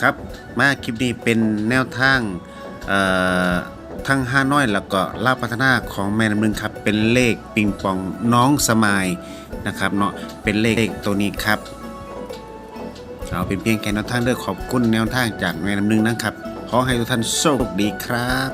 ครับมาคลิปนี้เป็นแนวทางทั้งห้าน้อยแล้วก็ลาพัฒนาของแม่น้ำหนึ่งครับ เป็นเลขปิงปองน้องสมายนะครับเนาะเป็นเลขตัวนี้ครับเอาเป็นเพียงแค่แนวทางเลือกขอบคุณแนวทางจากแม่น้ำหนึ่งนะครับขอให้ทุกท่านโชคดีครับ